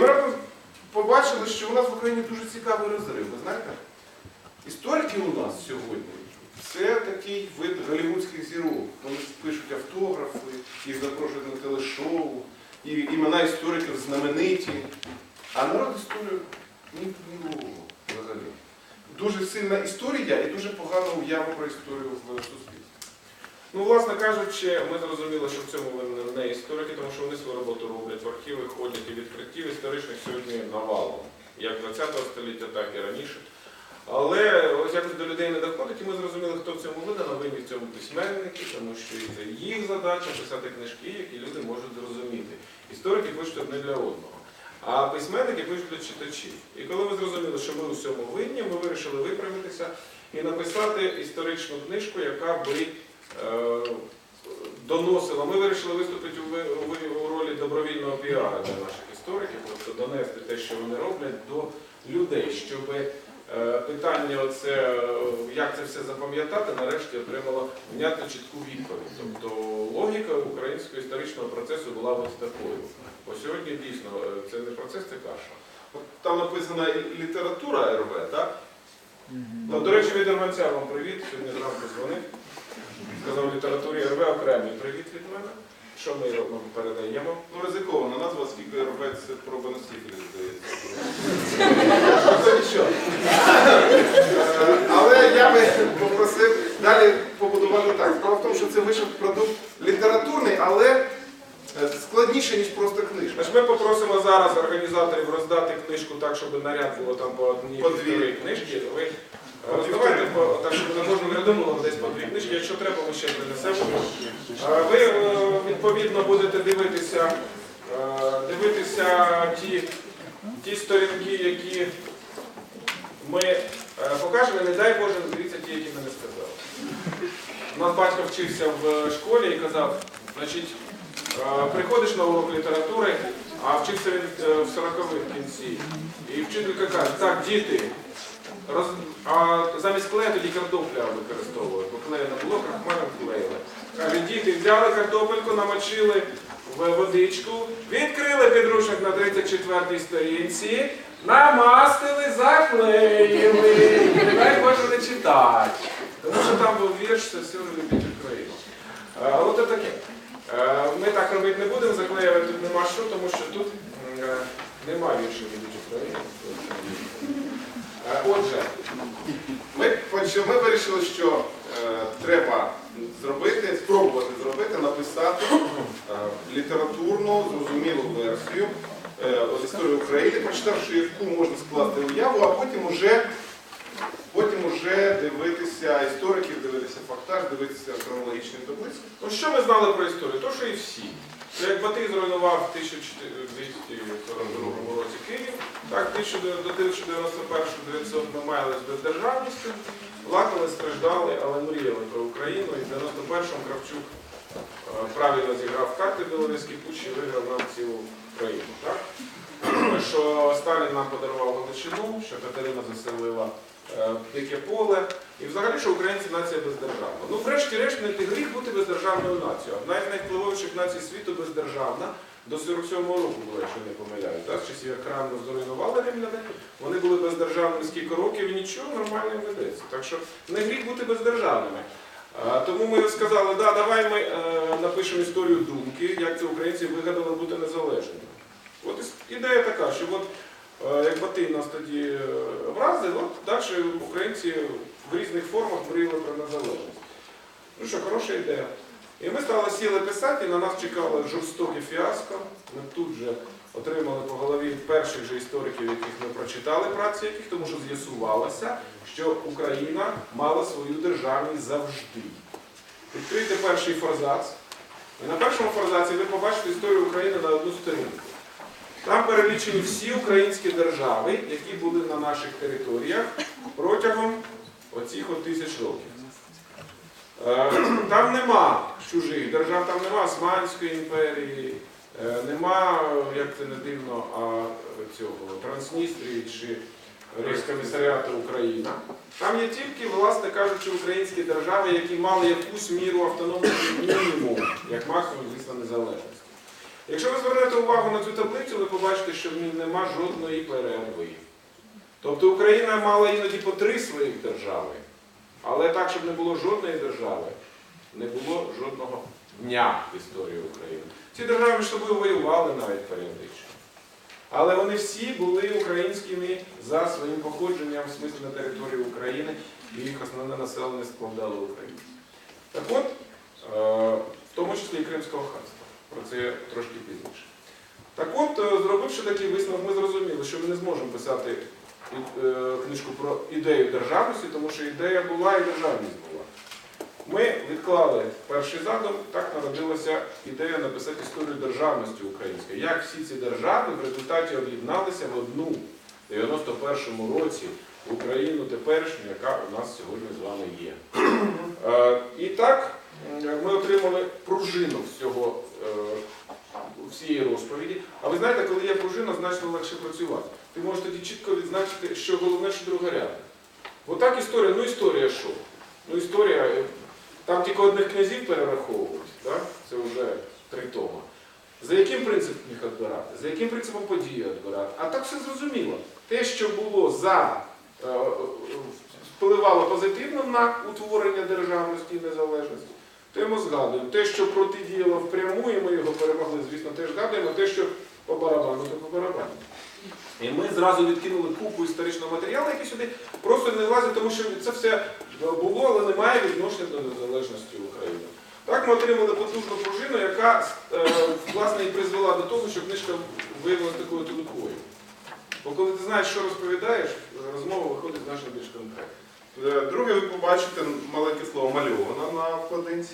Ми побачили, що у нас в Україні дуже цікавий розрив. Ви знаєте? Історики у нас сьогодні це такий вид голівудських зірок. Вони пишуть автографи, їх запрошують на телешоу, і імена істориків знамениті. А народ історію ні взагалі. Дуже сильна історія і дуже погана уява про історію в суспільстві. Ну, власне кажучи, ми зрозуміли, що в цьому винні не історики, тому що вони свою роботу роблять в архіви, ходять і відкриттів історичних сьогодні навалом, як 20 століття, так і раніше. Але ось якось до людей не доходить, і ми зрозуміли, хто в цьому винен, а винні в цьому письменники, тому що це їх задача писати книжки, які люди можуть зрозуміти. Історики пишуть одне для одного. А письменники пишуть для читачів. І коли ми зрозуміли, що ми у всьому винні, ми вирішили виправитися і написати історичну книжку, яка би доносила. Ми вирішили виступити у, ролі добровільного піара для наших істориків, тобто донести те, що вони роблять, до людей, щоб е, питання, оце, е, як це все запам'ятати, нарешті отримало внятну чітку відповідь. Тобто логіка українського історичного процесу була ось такою. Бо сьогодні дійсно е, це не процес, це каша. Там написана література РВ, так? Ну, до речі, від Ірванця вам привіт. Сьогодні зранку дзвонив. Сказав літературі РВ окремий привіт від мене. Що ми робимо, передаємо? Ну, ризикована назва, оскільки РВ це проба на сифіліс, здається. Е, Але я би попросив далі побудувати так. Справа в тому, що це вийшов продукт літературний, але е, складніше, ніж просто книжка. Ми попросимо зараз організаторів роздати книжку так, щоб наряд було там по одній По дві. книжки. Ви роздавайте так, щоб на кожну ряду було десь по дві книжки. Якщо треба, ми ще принесемо. Е, Ви е, відповідно будете дивитися, е, дивитися ті, ті сторінки, які ми е, покажемо, не дай Боже, дивіться ті, які ми не сказали. У нас батько вчився в школі і казав, значить, е, приходиш на урок літератури, а вчився він е, в 40-х кінці. І вчителька каже, так, діти, роз... а замість клею тоді картопля використовували, бо клею не було, крахмалем клеїли. Каже, діти взяли картопельку, намочили в водичку, відкрили підручник на 34-й сторінці, намастили, заклеїли. Дай Боже не читати. Тому що там був вірш, це все любить Україну. Е, Але це таке. Е, Ми так робити не будемо, заклеювати тут нема що, тому що тут е, нема віршів любить Україну. Отже, Ми, ми вирішили, що е, треба зробити, спробувати зробити, написати е, літературну, зрозумілу версію е, от історії України, прочитавши яку можна скласти уяву, а потім уже дивитися істориків, дивитися фактаж, дивитися хронологічні таблиці. ну що ми знали про історію? То, що і всі. Це як Батий зруйнував в 1242 році Київ, так, до 1991-900 ми маялись бездержавністю, плакали, страждали, але мріяли про Україну. І в 91-му Кравчук е, правильно зіграв карти Біловезький путч і виграв нам цілу країну. Так? Що Сталін нам подарував Галичину, що Катерина заселила дике поле. І взагалі, що українці нація бездержавна. Ну, врешті-решт, не гріх бути бездержавною нацією. Одна з найвпливовіших націй світу бездержавна. До 47-го року було, якщо не помиляюсь. З часів як храму зруйнували римляни, вони були бездержавними скільки років і нічого нормально не ведеться. Так що не гріх бути бездержавними. Тому ми сказали, да, давай ми е, напишемо історію думки, як це українці вигадали бути незалежними. От ідея така, що от, е, як Батий нас тоді е, вразив, от далі українці в різних формах мріяли про незалежність. Ну що, хороша ідея. І ми стали сіли писати, і на нас чекало жорстоке фіаско. Ми тут же отримали по голові перших же істориків, яких ми прочитали праці яких, тому що з'ясувалося, що Україна мала свою державність завжди. Відкрийте перший форзац. І на першому форзаці ви побачите історію України на одну сторінку. Там перелічені всі українські держави, які були на наших територіях протягом оцих от тисяч років. Е, Там нема чужих держав, там нема Османської імперії, е, нема, як це не дивно, а цього Трансністрії чи Рейскомісаріату Україна. Там є тільки, власне кажучи, українські держави, які мали якусь міру автономності мінімум, як максимум, звісно, незалежності. Якщо ви звернете увагу на цю таблицю, ви побачите, що в ній нема жодної перерви. Тобто Україна мала іноді по три своїх держави, але так, щоб не було жодної держави, не було жодного дня в історії України. Ці держави між собою воювали навіть періодично. Але вони всі були українськими за своїм походженням, в смислі на території України, і їх основне населення складало українці. Так от, е, в тому числі і Кримського ханства. Про це трошки пізніше. Так от, е, зробивши такий висновок, ми зрозуміли, що ми не зможемо писати е, книжку про ідею державності, тому що ідея була і державність була. Ми відклали перший задум, так народилася ідея написати історію державності української. Як всі ці держави в результаті об'єдналися в одну в 91-му році Україну теперішню, яка у нас сьогодні з вами є. Е, І так ми отримали пружину всього всієї розповіді. А ви знаєте, коли є пружина, значно легше працювати. Ти можеш тоді чітко відзначити, що головне, що другорядне. Отак історія, ну історія що? Ну історія, е, там тільки одних князів перераховують, так? це вже три тома. За яким принципом їх відбирати? За яким принципом події відбирати? А так все зрозуміло. Те, що було за, е, е, впливало позитивно на утворення державності і незалежності, те ми згадуємо. Те, що протидіяло впряму, і ми його перемогли, звісно, теж згадуємо, те, що по барабану, то по барабану. І ми зразу відкинули купу історичного матеріалу, який сюди просто не влазить, тому що це все було, але не має відношення до незалежності України. Так ми отримали потужну пружину, яка е, власне і призвела до того, що книжка виявилася такою тонкою. Бо коли ти знаєш, що розповідаєш, розмова виходить значно більш конкретно. Е, Друге, ви побачите маленьке слово мальована на вкладинці.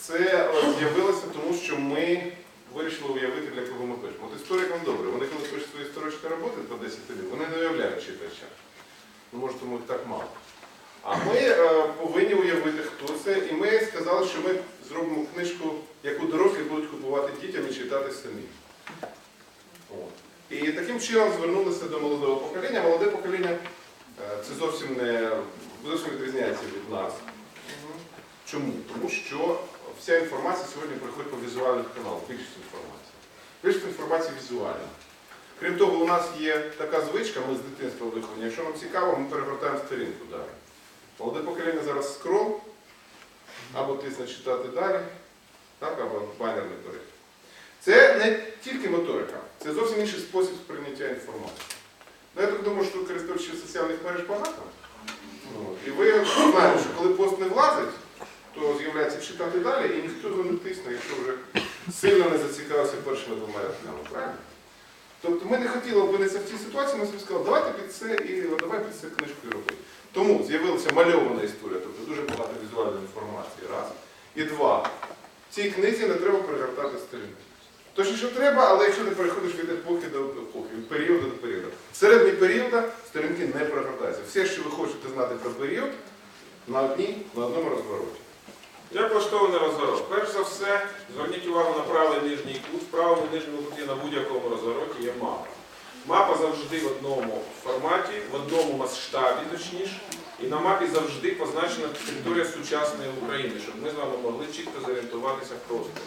Це е, з'явилося тому, що ми вирішили уявити, для кого ми пишемо. От історикам добре, вони коли пишуть свої історичні роботи по 10 років, вони не уявляють читача. Ну, може, тому їх так мало. А ми е, повинні уявити, хто це, і ми сказали, що ми зробимо книжку, яку дорослі будуть купувати дітям і читати самі. От. І таким чином звернулися до молодого покоління. Молоде покоління це зовсім не зовсім відрізняється від нас. Чому? Тому що вся інформація сьогодні приходить по візуальних каналах, більшість інформації. Більшість інформації візуальна. Крім того, у нас є така звичка, ми з дитинства виховані. Якщо нам цікаво, ми перегортаємо сторінку далі. Молоде покоління зараз скрол, або тисне читати далі, так, або банерний перегляд. Це не тільки моторика, це зовсім інший спосіб сприйняття інформації. Ну, я так думаю, що користувачів соціальних мереж багато. І ви знаєте, що коли пост не влазить, то з'являється читати далі, і ніхто його не тисне, якщо вже сильно не зацікавився першими двома рядками. Правильно? Тобто ми не хотіли опинитися в цій ситуації, ми собі сказали, давайте під це і давай під це книжку і робити. Тому з'явилася мальована історія, тобто дуже багато візуальної інформації. Раз. І два. В цій книзі не треба перегортати сторінки. Точніше треба, але якщо ти переходиш від епохи до епохи, від періоду до періоду. Середні періода сторінки не перегортаються. Все, що ви хочете знати про період, на одній, на одному розвороті. Як влаштований розворот? Перш за все, зверніть увагу на правий нижній кут. В правому нижньому куті на будь-якому розвороті є мапа. Мапа завжди в одному форматі, в одному масштабі, точніше, і на мапі завжди позначена територія сучасної України, щоб ми з вами могли чітко зорієнтуватися в просторі.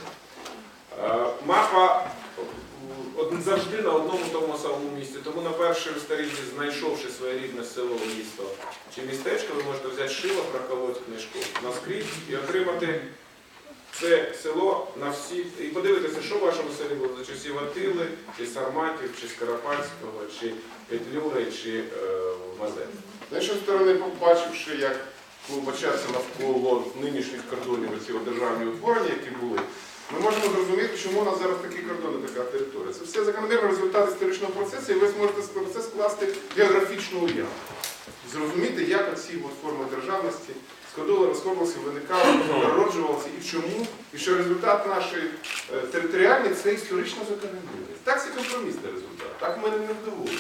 Е, Мапа е, завжди на одному тому самому місці. Тому на першій сторінці, знайшовши своє рідне село, місто чи містечко, ви можете взяти шило, проколоти книжку наскрізь і отримати це село на всі. І подивитися, що в вашому селі було за часів Атили, чи Сарматів, чи Скоропадського, чи Петлюри, чи е, Мазепи. З іншої сторони, побачивши, як клубочаться навколо нинішніх кордонів ці державні утворення, які були, ми можемо зрозуміти, чому у нас зараз такі кордони, така територія. Це все закономірний результат історичного процесу, і ви зможете про це скласти географічну уяву. Зрозуміти, як оці форми державності розходилися, виникали, народжувалися і чому, і що результат нашої е, територіальний це історична закономірність. Так це компромісний результат, так ми не вдоволені.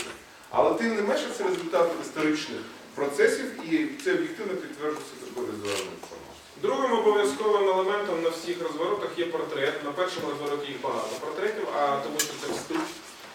Але тим не менше це результат історичних процесів і це об'єктивно підтверджується такою візуальною інформацією. Другим обов'язковим елементом на всіх розворотах є портрет. На першому розвороті їх багато портретів, а тому що це вступ.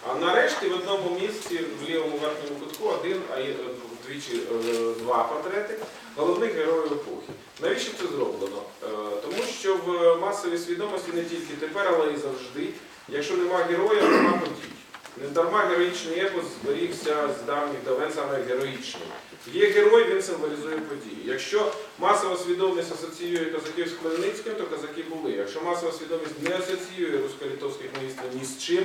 А нарешті в одному місці, в лівому верхньому кутку, один, а е, вдвічі е, два портрети головних героїв епохи. Навіщо це зроблено? Е, Тому що в масовій свідомості не тільки тепер, але і завжди, якщо нема героя, нема подій. Не дарма героїчний епос зберігся з давніх давен саме героїчний. Є герой, він символізує події. Якщо масова свідомість асоціює козаків з Хмельницьким, то козаки були. Якщо масова свідомість не асоціює русько-литовських міст ні з чим,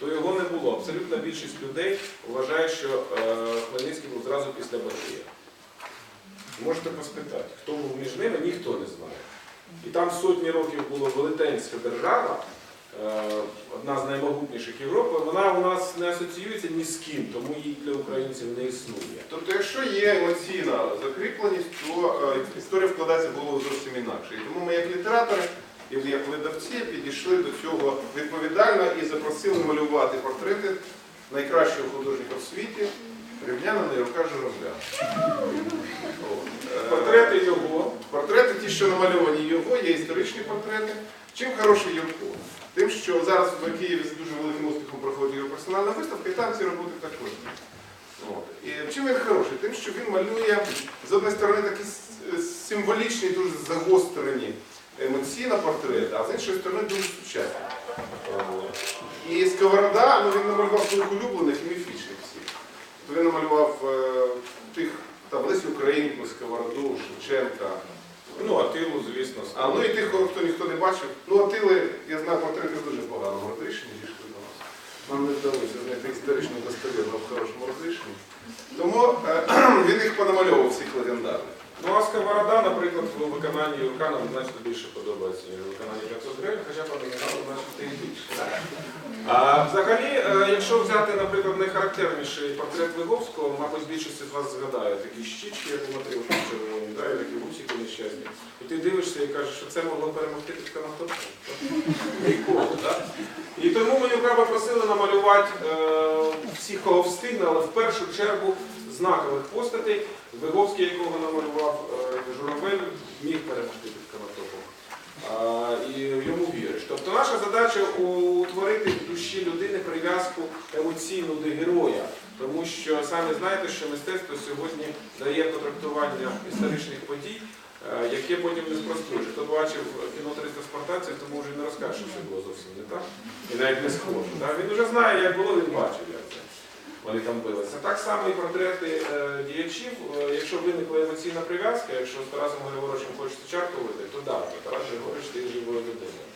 то його не було. Абсолютна більшість людей вважає, що е, Хмельницький був зразу після Батия. Можете поспитати, хто був між ними, ніхто не знає. І там сотні років була велетенська держава, одна з наймогутніших Європи, вона у нас не асоціюється ні з ким, тому її для українців не існує. Тобто, якщо є емоційна закріпленість, то е, історія вкладається в голову зовсім інакше. І тому ми, як літератори, і як видавці, підійшли до цього відповідально і запросили малювати портрети найкращого художника в світі, рівняна рука журавля. Е, Портрети його. Портрети, ті, що намальовані його, є історичні портрети. Чим хороший Юрко? Тим, що зараз в Києві з дуже великим успіхом проходить його персональна виставка, і там ці роботи також. От. І чим він хороший? Тим, що він малює з однієї сторони такі символічні, дуже загострені емоційно портрети, а з іншої сторони дуже сучасні. І Сковорода, ну він намалював своїх улюблених і міфічних всіх. То він намалював е, тих там Українку, Сковороду, Шевченка. Ну, Атилу, звісно, А ну і тих, хто ніхто не бачив. Ну, Атили, я знаю, портрети дуже погано в розрішенні дійшли до нас. Нам не вдалося знайти історично достовірно в хорошому розрішенні. Тому е, він їх понамальовував всіх легендарних. Ну, а сковорода, наприклад, в виконанні Юрка значно більше подобається, ніж у виконанні 500 гривень, хоча по номіналу значно і більше. А взагалі, е, якщо взяти, наприклад, найхарактерніший портрет Виговського, мабуть, більшість з вас згадає такі щічки, як у Матріошки червоні, да, і такі гусики нещасні. І ти дивишся і кажеш, що це могло перемогти під Конотопом. Ніколи, так? І тому ми Юрка попросили намалювати е, всіх, кого встигне, але в першу чергу знакових постатей, Виговський, якого намалював е, Журавель, міг перемогти під Конотопом. І йому віриш. Тобто наша задача утворити в душі людини прив'язку емоційну до героя. Тому що самі знаєте, що мистецтво сьогодні дає потрактування історичних подій, е, яке потім не спростує. Хто бачив кіно 300 спартанців, тому вже не розкаже, що це було зовсім не так. І навіть не схоже. Він вже знає, як було, він бачив, як це. Вони там билися. Так само і портрети е, діячів. Е, якщо виникла емоційна прив'язка, якщо з Тарасом Григоровичем хочеться чарку вити, то да, то Тарас Григорович ти живою людиною.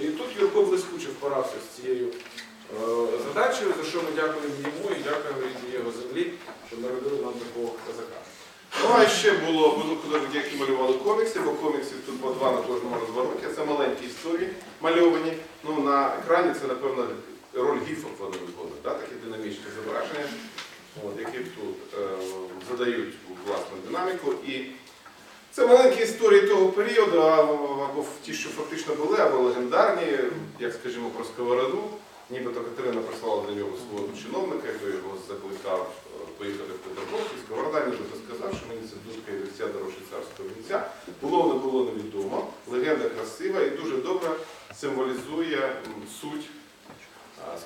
І тут Юрко блискуче впорався з цією е, задачею, за що ми дякуємо йому і дякуємо рідній його землі, що народили нам такого козака. Ну, а ще було було художники, які малювали комікси, бо коміксів тут по два на кожному розвороті. Це маленькі історії мальовані. Ну, на екрані це, напевно, роль гіфок вони виходять, да? такі динамічні зображення, от, які тут е, задають власну динаміку. І це маленькі історії того періоду, або ті, що фактично були, або легендарні, як скажімо, про сковороду. Нібито Катерина прислала до нього свого чиновника, який його закликав е, поїхати в Петропавловськ. І Сковорода нібито сказав, що мені це дудка і вівця дорожче царського вінця. Було не було невідомо. Легенда красива і дуже добре символізує суть а,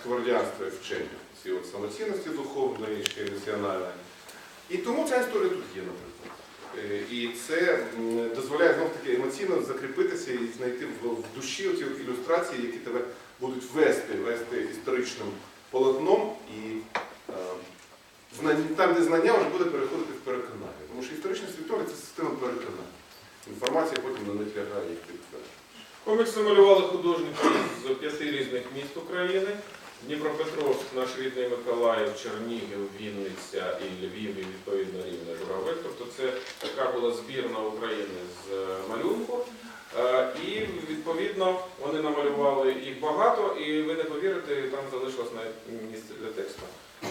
і вчення. Ці от самоцінності духовної ще й національної. І тому ця історія тут є, наприклад. Е, І це дозволяє знов таки емоційно закріпитися і знайти в, душі оці ілюстрації, які тебе будуть вести, вести історичним полотном, і е, там, де знання вже буде переходити в переконання. Тому що історична світові це система переконань. Інформація потім на них лягає їх підтверджує. Комікси малювали художники з п'яти різних міст України. Дніпропетровськ, наш рідний Миколаїв, Чернігів, Вінниця і Львів, і відповідно рівне Журавель. Тобто це така була збірна України з е, малюнку. Е, І відповідно вони намалювали їх багато, і ви не повірите, там залишилось навіть місце для тексту.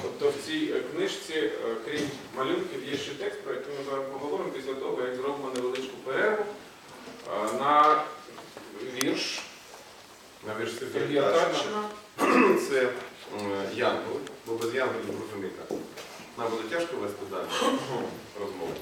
Тобто в цій книжці, е, крім малюнків, є ще текст, про який ми зараз поговоримо після того, як зробимо невеличку перерву на На це Сергія Татчина. Це янгол, янголи, бо без янголів розумієте. Нам буде тяжко вести далі розмову.